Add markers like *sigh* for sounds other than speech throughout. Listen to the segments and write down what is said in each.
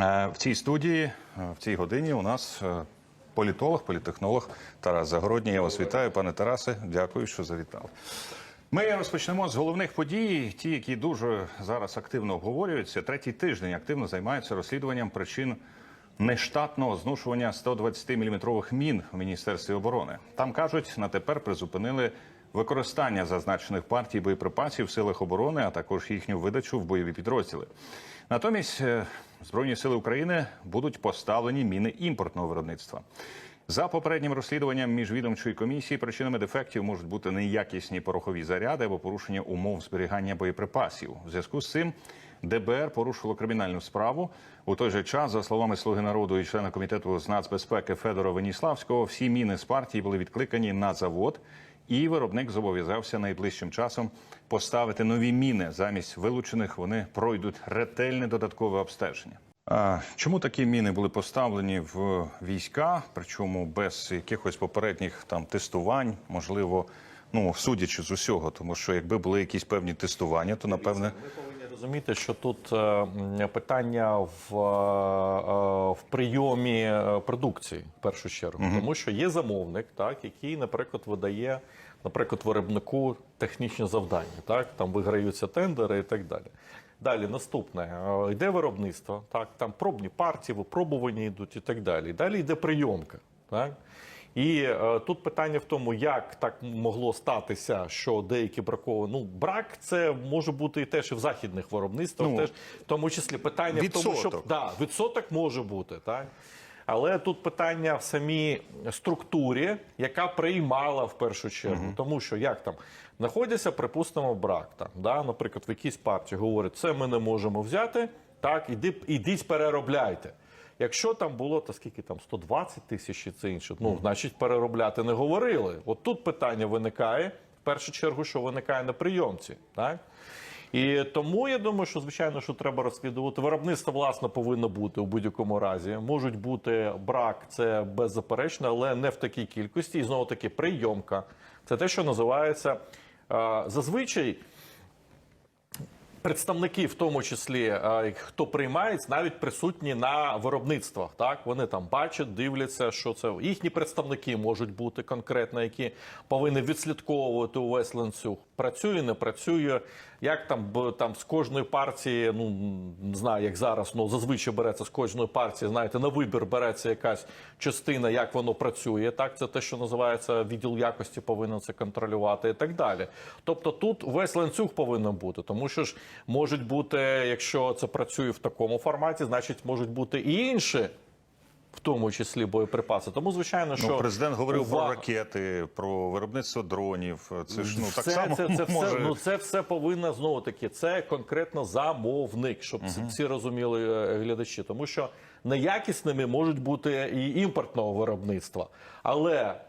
Е, В цій студії, е, в цій годині у нас е, політолог, політехнолог Тарас Загородній. Я вас вітаю, пане Тарасе. Дякую, що завітали. Ми розпочнемо з головних подій, ті, які дуже зараз активно обговорюються. Третій тиждень активно займаються розслідуванням причин нештатного зношування 120-мм мін в міністерстві оборони. Там кажуть, на тепер призупинили використання зазначених партій боєприпасів в силах оборони, а також їхню видачу в бойові підрозділи. Натомість е, збройні сили України будуть поставлені міни імпортного виробництва. За попереднім розслідуванням міжвідомчої комісії причинами дефектів можуть бути неякісні порохові заряди або порушення умов зберігання боєприпасів. У зв'язку з цим ДБР порушило кримінальну справу. У той же час, за словами Слуги народу і члена комітету з нацбезпеки Федора Веніславського, всі міни з партії були відкликані на завод, і виробник зобов'язався найближчим часом поставити нові міни. Замість вилучених вони пройдуть ретельне додаткове обстеження. А чому такі міни були поставлені в війська, причому без якихось попередніх там тестувань, можливо, ну судячи з усього, тому що якби були якісь певні тестування, то напевне розуміти, що тут е, питання в, е, в прийомі е, продукції в першу чергу, тому що є замовник, так який, наприклад, видає, наприклад, виробнику технічні завдання, так там виграються тендери і так далі. Далі наступне е, йде виробництво, так там пробні партії, випробування йдуть і так далі. Далі йде прийомка, так. І е, тут питання в тому, як так могло статися, що деякі браковані. Ну, брак це може бути і теж і в західних виробництвах, Ну, теж в тому числі питання в тому, що відсоток. да, відсоток може бути, так. Але тут питання в самій структурі, яка приймала в першу чергу. Тому що як там знаходяться, припустимо, брак там, да, наприклад, в якійсь партії говорять, це ми не можемо взяти, так, іди, ідіть переробляйте. Якщо там було, то скільки там 120 тисяч і це інше, ну значить переробляти не говорили. От тут питання виникає в першу чергу, що виникає на прийомці, так. І тому я думаю, що звичайно, що треба розслідувати. Виробництво власне повинно бути у будь-якому разі. Можуть бути брак, це беззаперечно, але не в такій кількості. І знову таки прийомка. Це те, що називається е, зазвичай. Представники, в тому числі е, хто приймають, навіть присутні на виробництвах. Так вони там бачать, дивляться, що це їхні представники можуть бути конкретно, які повинні відслідковувати увесь ланцюг. Працює, не працює. Як там там з кожної партії, ну не знаю, як зараз, ну зазвичай береться з кожної партії. Знаєте, на вибір береться якась частина, як воно працює. Так, це те, що називається відділ якості, повинен це контролювати і так далі. Тобто тут весь ланцюг повинен бути, тому що ж можуть бути, якщо це працює в такому форматі, значить можуть бути і інші. В тому числі боєприпаси, тому звичайно, що ну, президент говорив про ракети, про виробництво дронів. Це ж ну так само це, це, може. все, ну, це все повинно знову таки. Це конкретно замовник, щоб всі- всі розуміли е, глядачі, тому що неякісними можуть бути і імпортного виробництва, але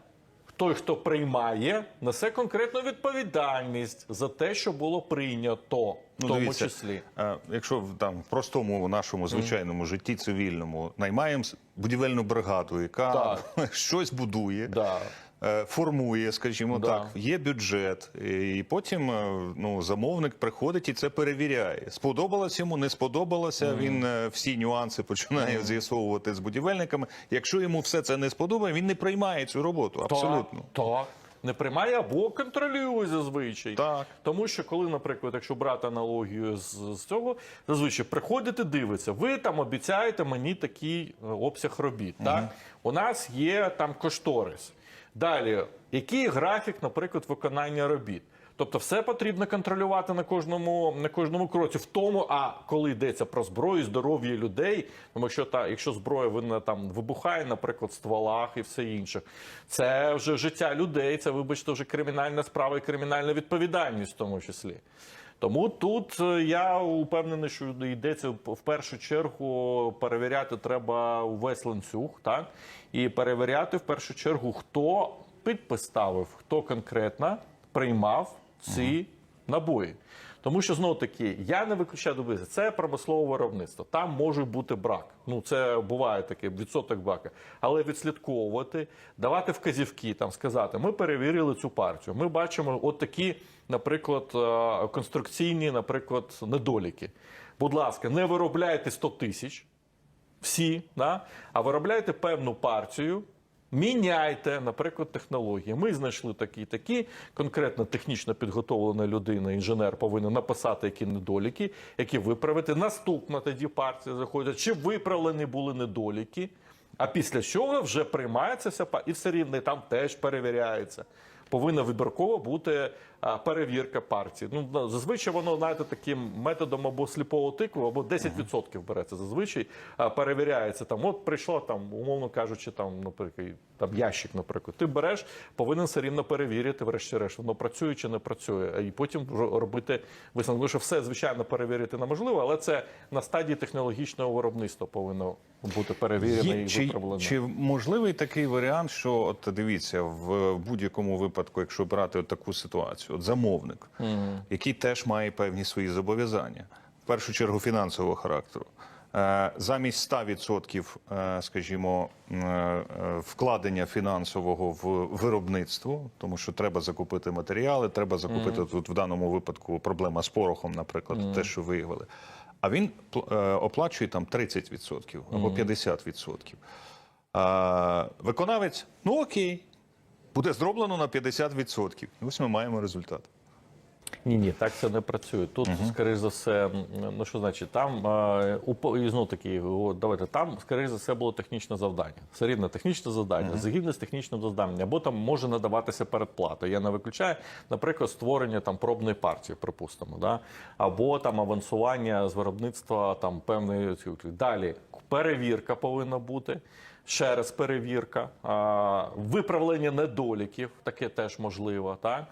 той, хто приймає, несе конкретну відповідальність за те, що було прийнято, Ну, тому дивіться, числі. е, якщо в там в простому нашому звичайному житті цивільному наймаємо будівельну бригаду, яка *laughs* щось будує. Да. е, Формує, скажімо Да. так, є бюджет, і потім е, ну замовник приходить і це перевіряє. Сподобалось йому, не сподобалося. Він е, всі нюанси починає з'ясовувати з будівельниками. Якщо йому все це не сподобає, він не приймає цю роботу. Абсолютно. Так, так. Не приймає або контролює зазвичай. Так. Тому що коли, наприклад, якщо брати аналогію з, з цього, зазвичай приходите, дивиться, ви там обіцяєте мені такий е, обсяг робіт. Так? У нас є там кошторис. Далі, який графік, наприклад, виконання робіт? Тобто, все потрібно контролювати на кожному на кожному кроці. В тому, а коли йдеться про зброю, здоров'я людей, тому що та якщо зброя вона там вибухає, наприклад, в стволах і все інше, це вже життя людей. Це, вибачте, вже кримінальна справа і кримінальна відповідальність, в тому числі. Тому тут е, я упевнений, що йдеться в першу чергу перевіряти треба увесь ланцюг, так і перевіряти в першу чергу, хто підпис ставив, хто конкретно приймав ці набої. Тому що знову таки я не виключаю дивися, це промислове виробництво. Там може бути брак. Ну це буває таке відсоток брака. Але відслідковувати, давати вказівки, там сказати, ми перевірили цю партію. Ми бачимо от такі, наприклад, е, конструкційні, наприклад, недоліки. Будь ласка, не виробляйте 100 тисяч. всі, да? а виробляєте певну партію. Міняйте, наприклад, технології. Ми знайшли такі, такі. Конкретно технічно підготовлена людина, інженер повинен написати які недоліки, які виправити. Наступна тоді партія заходить, чи виправлені були недоліки. А після чого вже приймається вся і все рівне там теж перевіряється. Повинна вибірково бути перевірка партії. Ну зазвичай воно знаєте таким методом або сліпого тикву, або 10% береться. Зазвичай перевіряється там. От прийшло там, умовно кажучи, там, наприклад, там ящик, наприклад. Ти береш, повинен все рівно перевірити, врешті-решт, воно працює чи не працює, і потім робити висновок. Тому що все звичайно перевірити неможливо, але це на стадії технологічного виробництва повинно бути перевірено і чи, виправлено. чи можливий такий варіант, що от дивіться, в будь-якому випадку, якщо брати от таку ситуацію, от замовник, який теж має певні свої зобов'язання, в першу чергу фінансового характеру. е, Замість 100%, е, скажімо, е, вкладення фінансового в виробництво, тому що треба закупити матеріали, треба закупити тут в даному випадку проблема з порохом, наприклад, те, що виявили. А він пл- оплачує там 30% або 50%. Виконавець, ну окей, буде зроблено на 50%. Ось ми маємо результат. Ні, ні, так це не працює. Тут, скоріш за все, ну що значить, там е, упо- і знову таки, давайте там, скоріш за все, було технічне завдання. Все рівно технічне завдання, згідно з технічним завданням, або там може надаватися передплата. Я не виключаю, наприклад, створення там пробної партії, припустимо, да? або там авансування з виробництва там певної далі. Перевірка повинна бути. Ще раз перевірка, виправлення недоліків, таке теж можливо, так?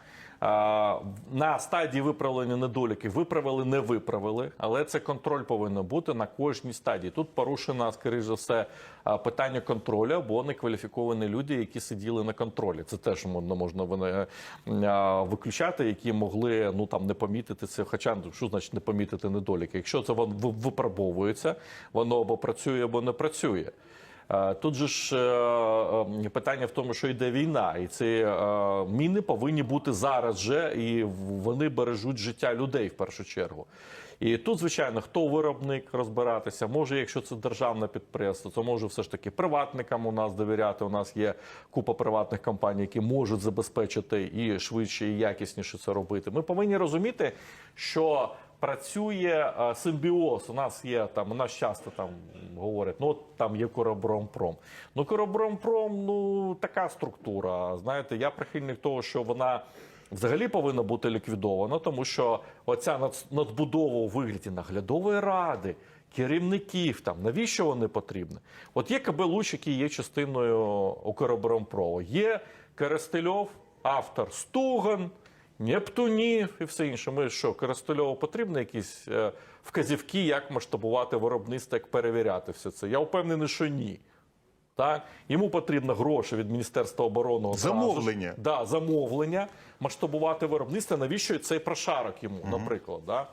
На стадії виправлення недоліків виправили, не виправили, але це контроль повинен бути на кожній стадії. Тут порушено, скоріш за все, питання контролю або некваліфіковані люди, які сиділи на контролі. Це теж можна можна вини- виключати, які могли ну там не помітити це. Хоча ну, що значить не помітити недоліки? Якщо це воно випробовується, воно або працює, або не працює. Е, Тут же ж е, е, питання в тому, що йде війна, і ці міни повинні бути зараз же, і вони бережуть життя людей в першу чергу. І тут, звичайно, хто виробник розбиратися, може, якщо це державне підприємство, то може все ж таки приватникам у нас довіряти. У нас є купа приватних компаній, які можуть забезпечити і швидше, і якісніше це робити. Ми повинні розуміти, що працює е, симбіоз. У нас є там, у нас часто там говорять, ну от там є Коробромпром. Ну Коробромпром, ну така структура. Знаєте, я прихильник того, що вона. Взагалі повинна бути ліквідована, тому що оця надбудова у вигляді наглядової ради, керівників там навіщо вони потрібні? От є КБ Луч, який є частиною Укроборонпро. Є Керестельов, автор Стуган, Нептунів і все інше. Ми що, Коростельову потрібні якісь е, вказівки, як масштабувати виробництво, як перевіряти все це? Я впевнений, що ні. Так? Йому потрібно гроші від Міністерства оборони. Замовлення. Да, замовлення, масштабувати виробництво. Навіщо цей прошарок йому, наприклад? Да?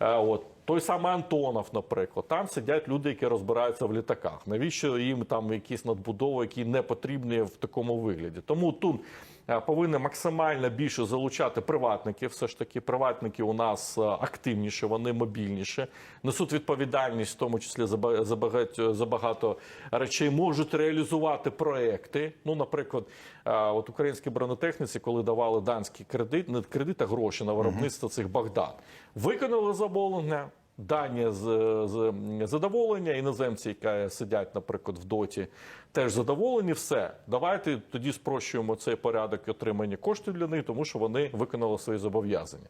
Е, От. Той самий Антонов, наприклад, там сидять люди, які розбираються в літаках. Навіщо їм там якісь надбудови, які не потрібні в такому вигляді? Тому тут повинні максимально більше залучати приватників. Все ж таки, приватники у нас е, активніші, вони мобільніші, несуть відповідальність, в тому числі за ба- за багато, за багато речей, можуть реалізувати проекти. Ну, наприклад, е, от українській бронетехніці, коли давали данський кредит, не кредит, а гроші на виробництво цих Богдан, виконали замовлення. Дані з, з задоволення, іноземці, які сидять, наприклад, в доті, теж задоволені. Все, давайте тоді спрощуємо цей порядок отримання коштів для них, тому що вони виконали свої зобов'язання.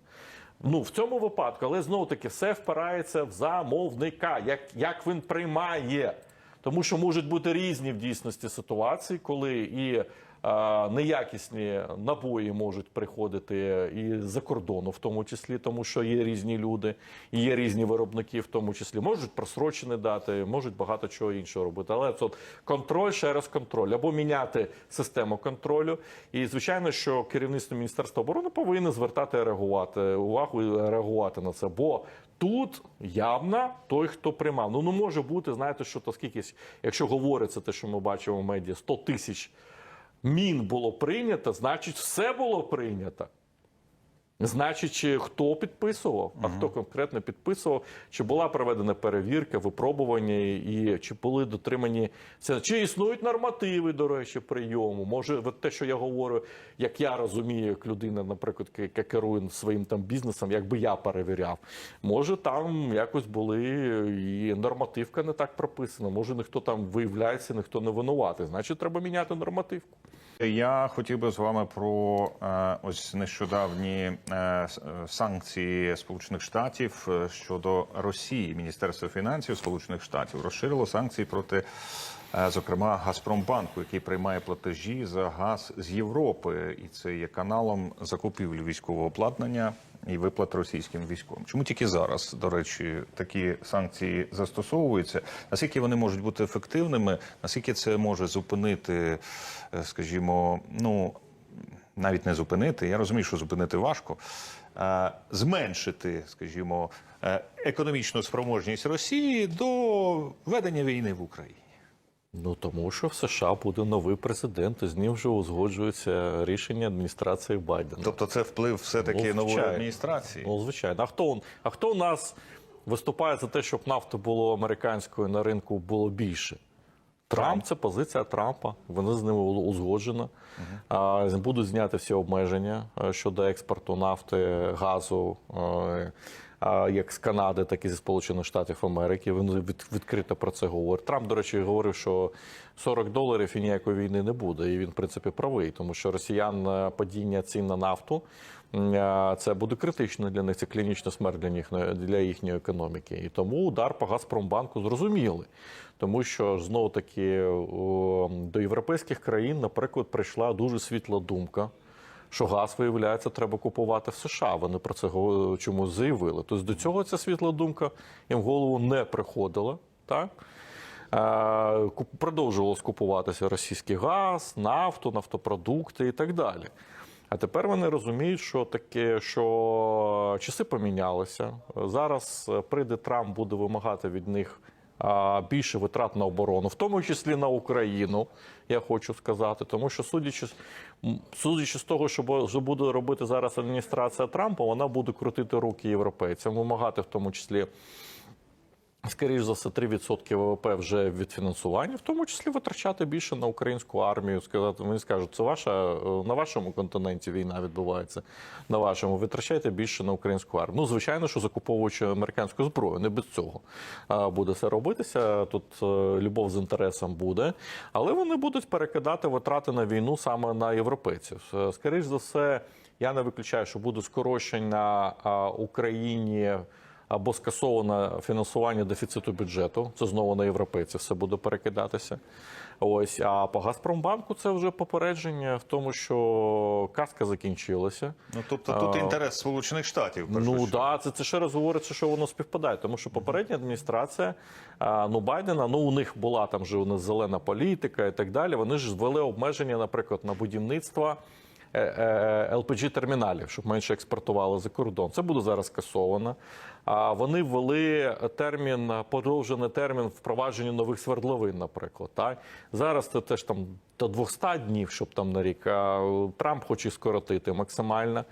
Ну в цьому випадку, але знову таки все впирається в замовника, як, як він приймає. Тому що можуть бути різні в дійсності ситуації, коли і е, неякісні набої можуть приходити і з-за кордону, в тому числі, тому що є різні люди, і є різні виробники, в тому числі можуть просрочені дати, можуть багато чого іншого робити. Але це контроль, ще раз контроль, або міняти систему контролю. І звичайно, що керівництво Міністерства оборони повинно звертати реагувати увагу і реагувати на це. Бо Тут явно той, хто приймав. Ну не може бути, знаєте, що то скільки, якщо говориться те, що ми бачимо в медіа, 100 тисяч мін було прийнято, значить, все було прийнято. Значить, хто підписував, а хто конкретно підписував, чи була проведена перевірка, випробування, і чи були дотримані це, чи існують нормативи, до речі, прийому. Може, от те, що я говорю, як я розумію, як людина, наприклад, яка керує своїм там бізнесом, якби я перевіряв, може там якось були і нормативка не так прописана. Може, ніхто там виявляється, ніхто не винуватий. Значить, треба міняти нормативку. Я хотів би з вами про е, ось нещодавні е, е, санкції Сполучених Штатів щодо Росії. Міністерство фінансів Сполучених Штатів розширило санкції проти, зокрема, Газпромбанку, який приймає платежі за газ з Європи, і це є каналом закупівлі військового обладнання і виплат російським військовим. Чому тільки зараз, до речі, такі санкції застосовуються? Наскільки вони можуть бути ефективними? Наскільки це може зупинити, е, скажімо, ну навіть не зупинити, я розумію, що зупинити важко. Зменшити, скажімо, е, економічну спроможність Росії до ведення війни в Україні. Ну тому що в США буде новий президент, і з ним вже узгоджується рішення адміністрації Байдена. Тобто, це вплив все-таки Ну, нової адміністрації. Ну, звичайно. А хто, а хто у нас виступає за те, щоб нафти було американською на ринку було більше? Трамп це позиція Трампа. Вони з ними узгоджено. А, Будуть зняти всі обмеження е, щодо експорту нафти, газу. Е, Як з Канади, так і зі Сполучених Штатів Америки. Він відкрито про це говорить. Трамп, до речі, говорив, що 40 доларів і ніякої війни не буде. І він, в принципі, правий, тому що росіян е, падіння цін на нафту е, це буде критично для них. Це клінічна смерть для них для їхньої економіки. І тому удар по Газпромбанку зрозумілий. Тому що знову таки до європейських країн, наприклад, прийшла дуже світла думка. Що газ, виявляється, треба купувати в США. Вони про це чомусь заявили. Тобто до цього ця світла думка їм в голову не приходила. Так? Е, куп- Продовжувалось купуватися російський газ, нафту, нафтопродукти і так далі. А тепер вони розуміють, що таке, що часи помінялися. Зараз е, прийде Трамп, буде вимагати від них більше витрат на оборону, в тому числі на Україну, я хочу сказати. Тому що, судячи, судячи з того, що буде робити зараз адміністрація Трампа, вона буде крутити руки європейцям, вимагати в тому числі. Скоріше за все, 3% ВВП вже від фінансування, в тому числі витрачати більше на українську армію. Сказати, вони скажуть, це ваша е, на вашому континенті війна відбувається. На вашому витрачайте більше на українську армію. Ну, звичайно, що закуповуючи американську зброю, не без цього буде це робитися. Тут е, любов з інтересом буде, але вони будуть перекидати витрати на війну саме на європейців. Е, Скоріше за все, я не виключаю, що буде скорочення Україні або скасоване фінансування дефіциту бюджету. Це знову на європейців все буде перекидатися. Ось а по Газпромбанку це вже попередження в тому, що казка закінчилася. Ну тобто тут інтерес Сполучених Штатів. Ну да, це, це ще раз говориться, що воно співпадає, тому що попередня адміністрація а, ну Байдена, ну у них була там же у них зелена політика і так далі. Вони ж ввели обмеження, наприклад, на будівництво. Lpg терміналів, щоб менше експортували за кордон. Це буде зараз скасовано. Вони ввели термін, подовжений термін впровадження нових свердловин, наприклад. Так? Зараз це теж там до 200 днів, щоб там на рік. Трамп хоче скоротити максимально.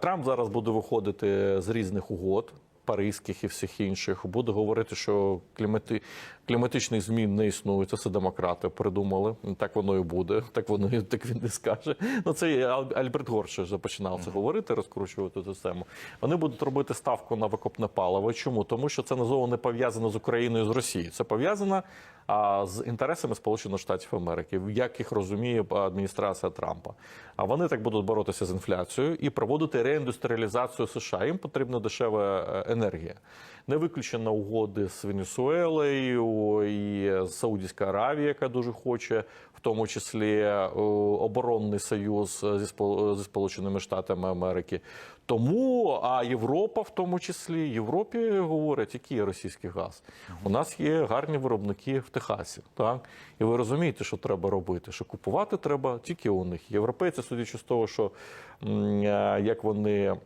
Трамп зараз буде виходити з різних угод. Паризьких і всіх інших буде говорити, що клімати, кліматичних змін не існує. Це все демократи придумали. Так воно і буде. Так воно і так він і скаже. Ну це Альберт Гор ще вже починав це говорити, розкручувати цю тему. Вони будуть робити ставку на викопне паливо. Чому? Тому що це назовно не пов'язано з Україною з Росією. Це пов'язано а, з інтересами Сполучених Штатів Америки, як їх розуміє адміністрація Трампа. А вони так будуть боротися з інфляцією і проводити реіндустріалізацію США. Їм потрібна дешева е, енергія. Не виключено угоди з Венесуелою і Саудівська Аравія, яка дуже хоче, в тому числі е, оборонний союз зі Спол- Сполученими Штатами Америки. Тому а Європа, в тому числі, Європі говорять, який російський газ. У нас є гарні виробники в Техасі. Так і ви розумієте, що треба робити? Що купувати треба тільки у них. Європейці, судячи з того, що е, як вони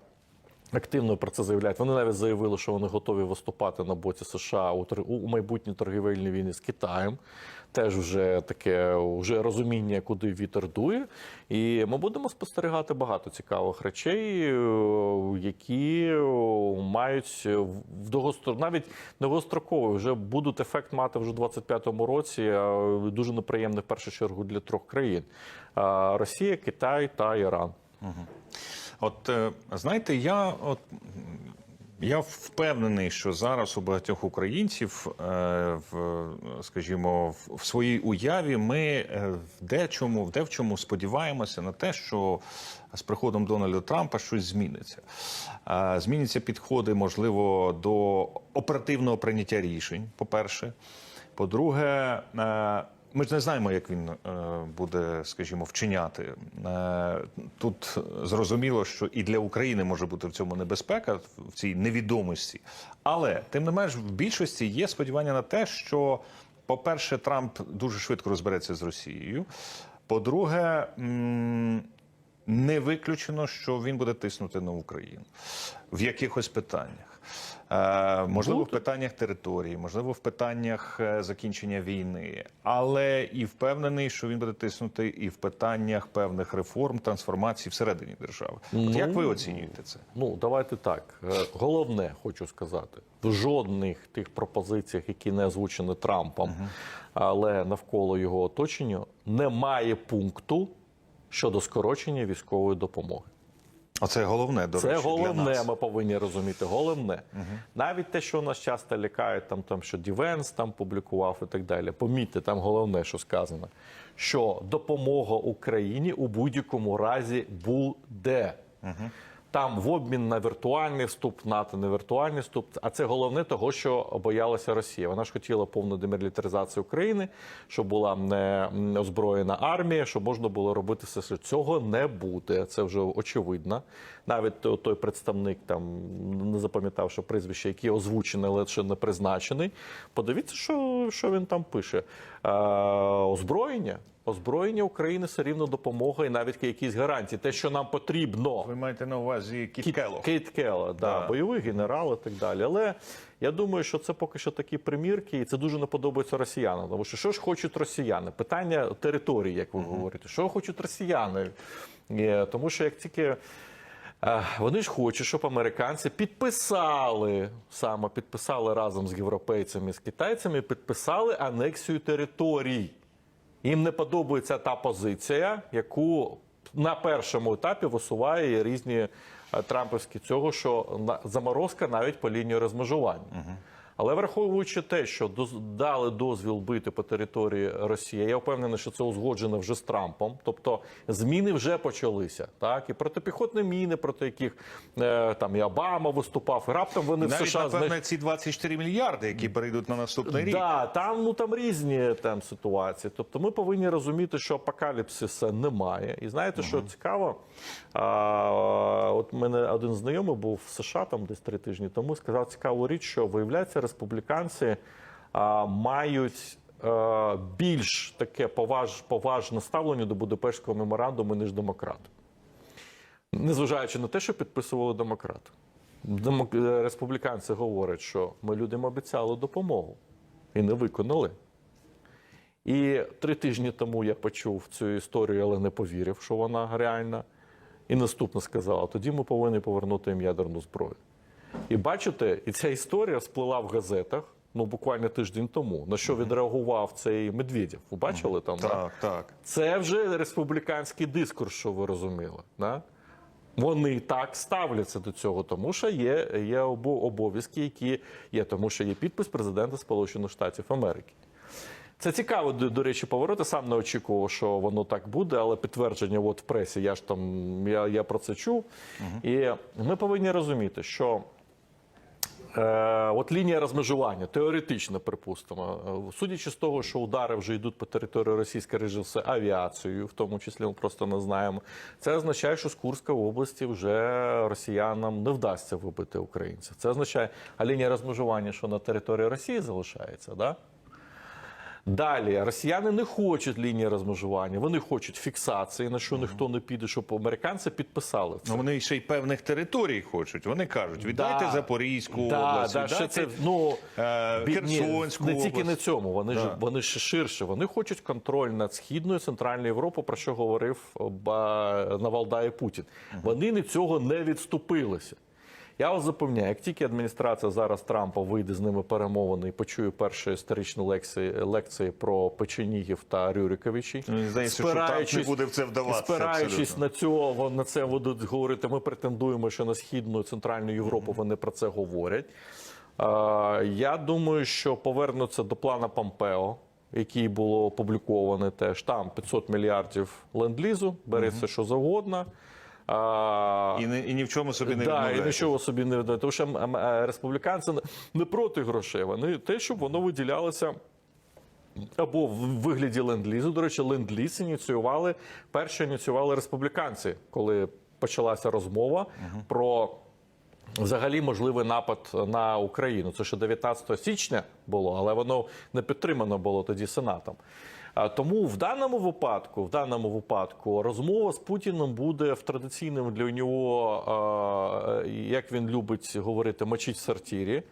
Активно про це заявляють. Вони навіть заявили, що вони готові виступати на боці США у, у майбутній торгівельній війні з Китаєм. Теж вже таке вже розуміння, куди вітер дує. І ми будемо спостерігати багато цікавих речей, е, які е, мають в довгостро... навіть довгостроково вже будуть ефект мати вже у 25-му році. Дуже неприємний в першу чергу для трьох країн: Росія, Китай та Іран. От е, знаєте, я от. Я впевнений, що зараз у багатьох українців, е, скажімо, в- своїй уяві ми е, в дечому, в дечому сподіваємося на те, що з приходом Дональда Трампа щось зміниться. Зміняться підходи, можливо, до оперативного прийняття рішень. По-перше, по-друге, е, ми ж не знаємо, як він е, буде, скажімо, вчиняти. Е, Тут зрозуміло, що і для України може бути в цьому небезпека, в цій невідомості. Але тим не менш, в більшості є сподівання на те, що, по-перше, Трамп дуже швидко розбереться з Росією. По-друге, не виключено, що він буде тиснути на Україну в якихось питаннях. Е, можливо, в питаннях території, можливо, в питаннях е, закінчення війни, але і впевнений, що він буде тиснути і в питаннях певних реформ, трансформацій всередині держави. От як ви оцінюєте це? Ну, давайте так. Е, Головне, хочу сказати, в жодних тих пропозиціях, які не озвучені Трампом, але навколо його оточення, немає пункту щодо скорочення військової допомоги. Оце головне до Це речі, для головне, нас. ми повинні розуміти. Головне. Навіть те, що нас часто лякають, там, там що Дівенс там публікував і так далі. Помітьте, там головне, що сказано, що допомога Україні у будь-якому разі буде. Там в обмін на віртуальний вступ, НАТО на віртуальний вступ. А це головне того, що боялася Росія. Вона ж хотіла повну демілітаризацію України, щоб була не озброєна армія, щоб можна було робити все. що Цього не буде. Це вже очевидно. Навіть той, представник там не запам'ятав, що прізвище, який озвучений, але ще не призначений. Подивіться, що, що він там пише. Е, озброєння. Озброєння України все рівно допомога і навіть якісь гарантії. Те, що нам потрібно. Ви маєте на увазі Кіт Келлог? Кейт да, Да. бойовий генерал і так далі. Але я думаю, що це поки що такі примірки, і це дуже не подобається росіянам. Тому що що ж хочуть росіяни? Питання території, як ви говорите, що хочуть росіяни? Е, Тому що як тільки. Вони ж хочуть, щоб американці підписали саме підписали разом з європейцями з китайцями, підписали анексію територій. Їм не подобається та позиція, яку на першому етапі висуває різні е, трампівські цього, що заморозка навіть по лінії розмежування. Але враховуючи те, що дали дозвіл бити по території Росії, я впевнений, що це узгоджено вже з Трампом. Тобто зміни вже почалися. Так і протипіхотні міни, проти яких е, там і Обама виступав, і раптом вони в Навіть, США напевне, знач- ці 24 мільярди, які перейдуть на наступний рік. Да, там ну там різні там ситуації. Тобто ми повинні розуміти, що апокаліпсиса немає. І знаєте, що цікаво? А, от мене один знайомий був в США там десь три тижні тому. Сказав цікаву річ, що виявляється, республіканці а, мають. е, Більш таке поваж, поважне ставлення до Будапештського меморандуму, ніж демократи. Незважаючи на те, що підписували демократи. Демок... е, Республіканці говорять, що ми людям обіцяли допомогу і не виконали. І три тижні тому я почув цю історію, але не повірив, що вона реальна. І наступне сказала: тоді ми повинні повернути їм ядерну зброю. І бачите, і ця історія сплила в газетах ну буквально тиждень тому. На що відреагував цей Медведєв? Ви бачили там? да? Так, так. Це вже республіканський дискурс, що ви розуміли. Да? Вони так ставляться до цього, тому що є, є обов'язки, які є, тому що є підпис президента Сполучених Штатів Америки. Це цікаво, до, до речі, повороти. Сам не очікував, що воно так буде, але підтвердження от в пресі, я ж там я, я про це чув. І ми повинні розуміти, що от лінія розмежування, теоретично, припустимо, Е, судячи з того, що удари вже йдуть по території Російської режиму авіацією, в тому числі ми просто не знаємо. Це означає, що з Курської області вже росіянам не вдасться вибити українців. Це означає, а лінія розмежування, що на території Росії залишається, да? Далі росіяни не хочуть лінії розмежування, вони хочуть фіксації, на що ніхто не піде, щоб американці підписали це. Ну, вони ще й певних територій хочуть. Вони кажуть, віддайте Да. Запорізьку Да, область, да, віддайте це, ну, е, Херсонську не область. тільки на цьому. Вони ж вони ще ширше. Вони хочуть контроль над східною центральною Європою, про що говорив ба- Навалдає Путін. Вони від цього не відступилися. Я вас запевняю, як тільки адміністрація зараз Трампа вийде з ними перемовини і почує перші історичні лекції, лекції про Печенігів та Рюриковичі, Трамп не буде в це вдаватися спираючись абсолютно. на цього, на це будуть говорити. Ми претендуємо, що на східну центральну Європу вони про це говорять. Я думаю, що повернуться до плана Помпео, який було опублікований теж. Там 500 мільярдів ленд-лізу, береться що завгодно. А, І, ні- і ні в чому собі не Да, і нічого собі не видають. Тому що е, республіканці не- не проти грошей. Вони те, щоб воно виділялося. Або в вигляді ленд-лізу. До речі, ленд-ліз ініціювали перші ініціювали республіканці, коли почалася розмова про взагалі можливий напад на Україну. Це ще 19 січня було, але воно не підтримано було тоді Сенатом. А Тому в даному випадку, в даному випадку, розмова з Путіним буде в традиційному для нього, е, як він любить говорити, мочить в сортирі.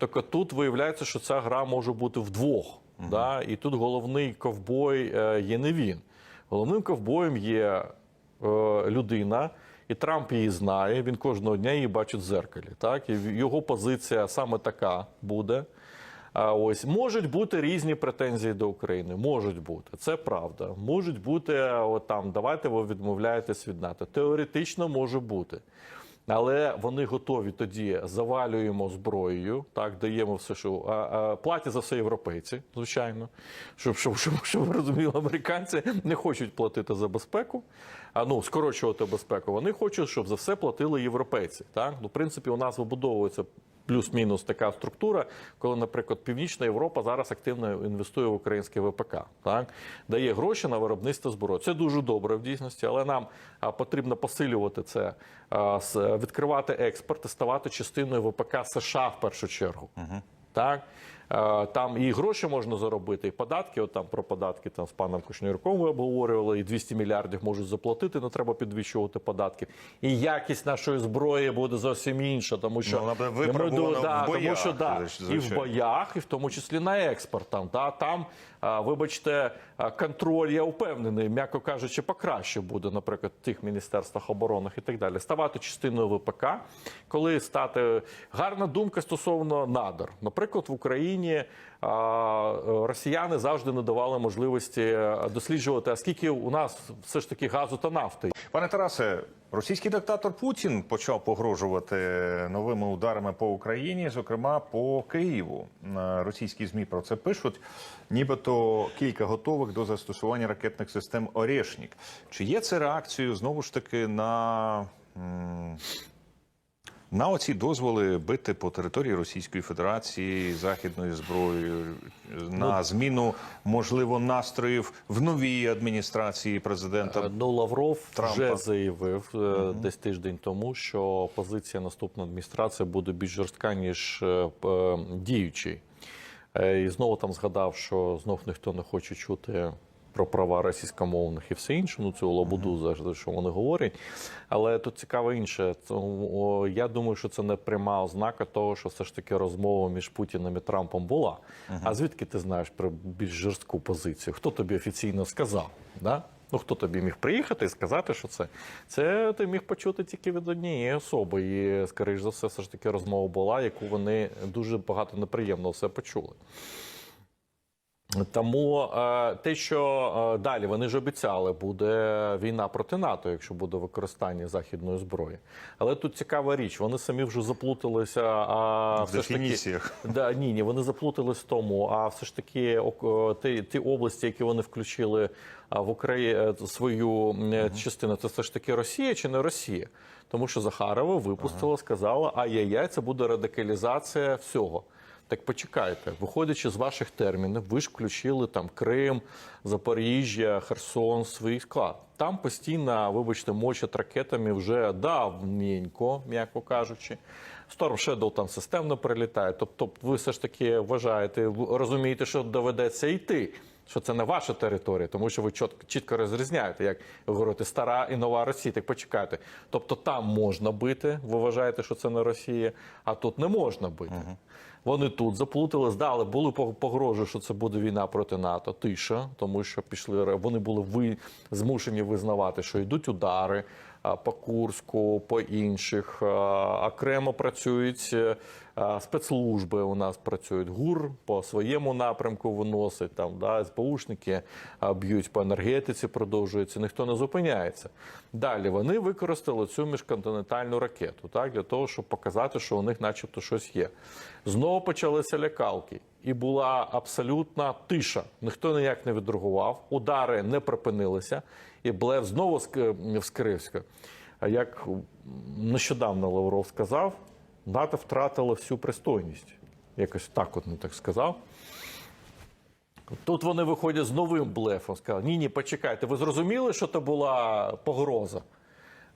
Тільки тут виявляється, що ця гра може бути вдвох. Да? І тут головний ковбой е, є не він. Головним ковбоєм є е, людина, і Трамп її знає. Він кожного дня її бачить в зеркалі. Так? І його позиція саме така буде. Ось можуть бути різні претензії до України. Можуть бути, це правда. Можуть бути от там, давайте ви відмовляєтесь від НАТО. Теоретично може бути. Але вони готові тоді завалюємо зброєю, так даємо все, що а, а, платять за все європейці, звичайно. Щоб, щоб, щоб, щоб ви розуміли, американці не хочуть платити за безпеку, а ну скорочувати безпеку. Вони хочуть, щоб за все платили європейці. Так, ну в принципі, у нас вибудовується плюс-мінус така структура, коли, наприклад, Північна Європа зараз активно інвестує в українське ВПК, так дає гроші на виробництво зброї. Це дуже добре в дійсності, але нам потрібно посилювати це, відкривати експорт і ставати частиною ВПК США в першу чергу. Так. Е, Там і гроші можна заробити, і податки. От там про податки там з паном Кушнірком ви обговорювали, і 200 мільярдів можуть заплатити, не треба підвищувати податки. І якість нашої зброї буде зовсім інша, тому що Ну, вона буде да, в тому що да, і в боях, і в тому числі на експорт. Там да, там, вибачте, контроль, я впевнений, м'яко кажучи, покраще буде, наприклад, в тих міністерствах оборони і так далі. Ставати частиною ВПК, коли стати гарна думка стосовно надр. Наприклад, в Україні е, росіяни завжди не давали можливості е, досліджувати, а скільки у нас все ж таки газу та нафти. Пане Тарасе, російський диктатор Путін почав погрожувати новими ударами по Україні, зокрема по Києву. Е, Російські змі про це пишуть. Нібито кілька готових до застосування ракетних систем Орешнік. Чи є це реакцією знову ж таки на, на оці дозволи бити по території Російської Федерації західною зброєю, на зміну можливо настроїв в новій адміністрації президента? Ну, Лавров Трампа. вже заявив е, десь тиждень тому, що позиція наступної адміністрації буде більш жорстка, ніж е, е, діючий. Е, І знову там згадав, що знов ніхто не хоче чути про права російськомовних і все інше. Ну цю лабуду завжди, що вони говорять. Але тут цікаво інше. Я думаю, що це не пряма ознака того, що все ж таки розмова між Путіним і Трампом була. А звідки ти знаєш про більш жорстку позицію? Хто тобі офіційно сказав? Да? Ну, хто тобі міг приїхати і сказати, що це? Це ти міг почути тільки від однієї особи. І, скоріш за все, все ж таки розмова була, яку вони дуже багато неприємного все почули. Тому е, те, що е, далі вони ж обіцяли, буде війна проти НАТО, якщо буде використання західної зброї. Але тут цікава річ, вони самі вже заплуталися. А В все ж таки. Да, ні, ні, вони заплутались в тому. А все ж таки, ок- ті, ті області, які вони включили в Україні свою м, частину, це все ж таки Росія чи не Росія? Тому що Захарова випустила, сказала, ай-яй-яй, це буде радикалізація всього. Так почекайте, виходячи з ваших термінів, ви ж включили там Крим, Запоріжжя, Херсон, свій склад. Там постійно, вибачте, мочать ракетами вже давненько, м'яко кажучи. Storm Shadow там системно прилітає. Тобто, ви все ж таки вважаєте, розумієте, що доведеться йти. Що це не ваша територія, тому що ви чітко, чітко розрізняєте, як ви говорите, стара і нова Росія. Так почекайте. Тобто там можна бити, ви вважаєте, що це не Росія, а тут не можна бити. Вони тут заплутали, здали, були пог- погрожі, що це буде війна проти НАТО. Тиша, тому що пішли вони були ви змушені визнавати, що йдуть удари по Курську, по інших. Окремо працюють спецслужби. У нас працюють ГУР по своєму напрямку виносить там, да, СБУшники б'ють по енергетиці, продовжується. Ніхто не зупиняється. Далі вони використали цю міжконтинентальну ракету, так для того, щоб показати, що у них, начебто, щось є. Знову почалися лякалки, і була абсолютна тиша. Ніхто ніяк не відреагував, удари не припинилися, і Блев знову ск- вскрився. Як нещодавно Лавров сказав, НАТО втратило всю пристойність. Якось так, от не так сказав. Тут вони виходять з новим блефом. Сказали, ні, ні, почекайте, ви зрозуміли, що це була погроза?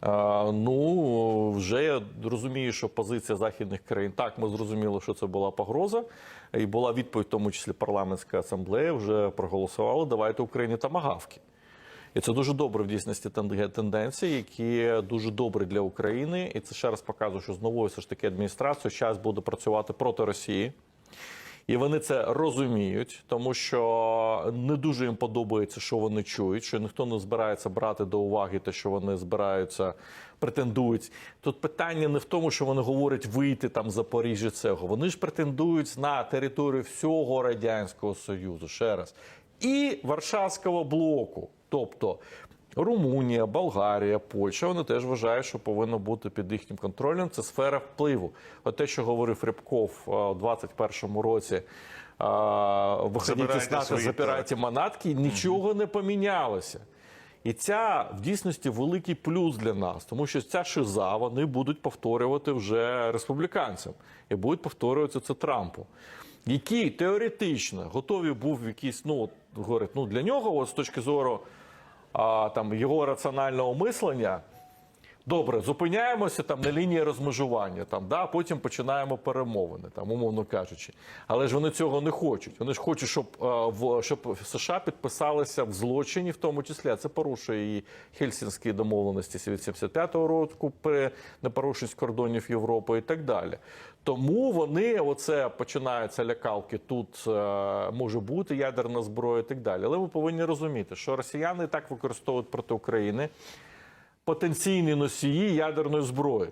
А, ну, вже я розумію, що позиція західних країн так, ми зрозуміли, що це була погроза, і була відповідь, в тому числі парламентська асамблея, вже проголосували, давайте Україні тамагавки. І це дуже добре в дійсності тен- тенденції, які дуже добрі для України. І це ще раз показує, що з новою все ж таки адміністрацією час буде працювати проти Росії. І вони це розуміють, тому що не дуже їм подобається, що вони чують, що ніхто не збирається брати до уваги те, що вони збираються, претендують. Тут питання не в тому, що вони говорять вийти там Запоріжжя цього. Вони ж претендують на територію всього радянського союзу. Ще раз. І Варшавського блоку, тобто Румунія, Болгарія, Польща, вони теж вважають, що повинно бути під їхнім контролем. Це сфера впливу. От те, що говорив Рябков у 21-му році. а, Виходіть із НАТО, забирайте манатки, нічого не помінялося. І ця в дійсності великий плюс для нас, тому що ця шиза вони будуть повторювати вже республіканцям і будуть повторювати це Трампу, який теоретично готовий був якийсь, ну от говорить, ну для нього, от з точки зору а, там його раціонального мислення. Добре, зупиняємося там на лінії розмежування, там да, потім починаємо перемовини, там умовно кажучи. Але ж вони цього не хочуть. Вони ж хочуть, щоб в щоб США підписалися в злочині, в тому числі. А це порушує і Хельсінські домовленості від 75-го року, при непорушність кордонів Європи і так далі. Тому вони оце починаються лякалки. Тут е, може бути ядерна зброя і так далі. Але ви повинні розуміти, що росіяни і так використовують проти України потенційні носії ядерної зброї.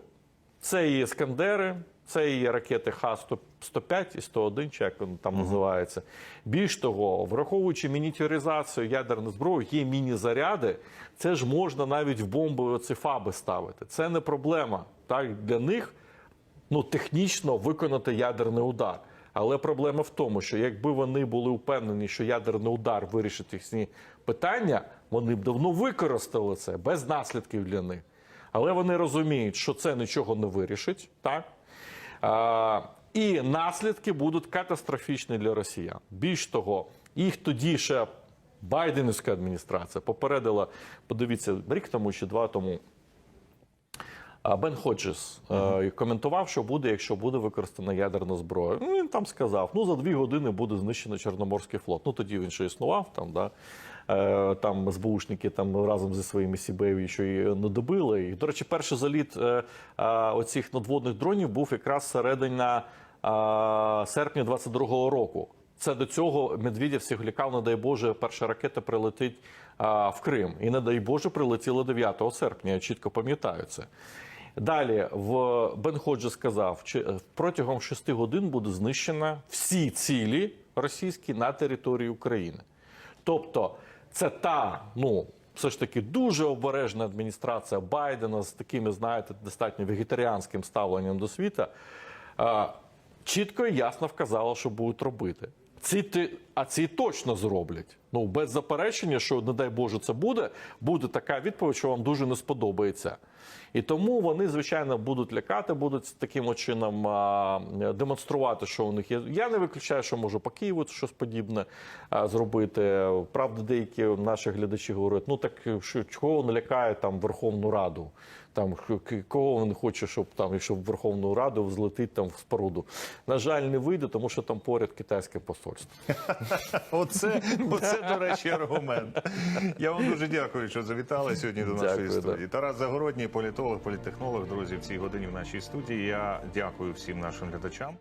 Це і Іскандери, це і ракети Х-105 і 101, чи як вони там називаються. Більш того, враховуючи мінітюризацію ядерної зброї, є міні-заряди, це ж можна навіть в бомби оці фаби ставити. Це не проблема. Так? Для них ну, технічно виконати ядерний удар. Але проблема в тому, що якби вони були впевнені, що ядерний удар вирішить їхні питання, вони б давно використали це без наслідків для них. Але вони розуміють, що це нічого не вирішить, так? А, і наслідки будуть катастрофічні для росіян. Більш того, їх тоді ще Байденівська адміністрація попередила, подивіться, рік тому чи два тому. Бен Ходжес е, коментував, що буде, якщо буде використана ядерна зброя. Ну, він там сказав: ну за дві години буде знищено Чорноморський флот. Ну тоді він ще існував там, да. Е, там СБУшники там разом зі своїми Сібеєві що і не добили. І, до речі, перший заліт е, оцих надводних дронів був якраз середина серпня 22-го року. Це до цього Медведєв всіх лякав, не дай Боже, перша ракета прилетить а, в Крим. І не дай Боже, прилетіла 9 серпня. Я чітко пам'ятаю це. Далі в Бен Ходжес сказав, що протягом 6 годин буде знищено всі цілі російські на території України. Тобто, це та, ну. Все ж таки дуже обережна адміністрація Байдена з такими, знаєте, достатньо вегетаріанським ставленням до світа. Чітко і ясно вказала, що будуть робити. Ці а ці точно зроблять. Ну без заперечення, що не дай Боже, це буде. Буде така відповідь, що вам дуже не сподобається. І тому вони, звичайно, будуть лякати, будуть таким чином демонструвати, що у них є. Я не виключаю, що може по Києву щось подібне зробити. Правда, деякі наші глядачі говорять: ну так що чого не лякає там Верховну Раду? Там кого він хоче, щоб там, якщо в Верховну Раду взлетить там в споруду. На жаль, не вийде, тому що там поряд китайське посольство. Оце, *laughs* оце, до речі, аргумент. Я вам дуже дякую, що завітали сьогодні до нашої Дякую, да. студії. Тарас Загородній, політолог, політтехнолог, друзі, в цій годині в нашій студії. Я дякую всім нашим глядачам.